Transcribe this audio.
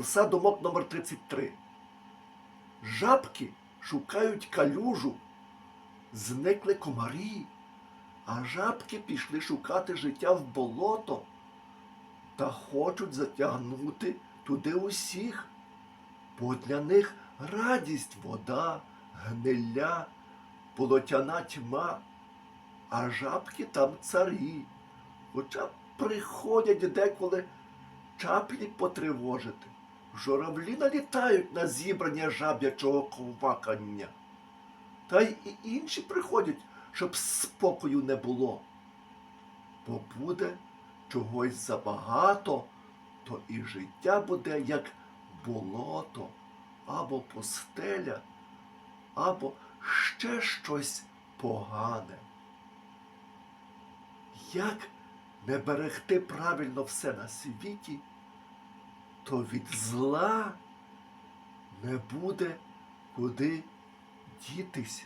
Колеса думок номер 33 Жабки шукають калюжу. Зникли комарі, а жабки пішли шукати життя в болото та хочуть затягнути туди усіх, бо для них радість вода, гниля, болотяна тьма, а жабки там царі, хоча приходять деколи чаплі потривожити. Журавлі налітають на зібрання жаб'ячого ковакання. Та й і інші приходять, щоб спокою не було. Бо буде чогось забагато, то і життя буде як болото, або пустеля, або ще щось погане. Як не берегти правильно все на світі, то від зла не буде куди дітись.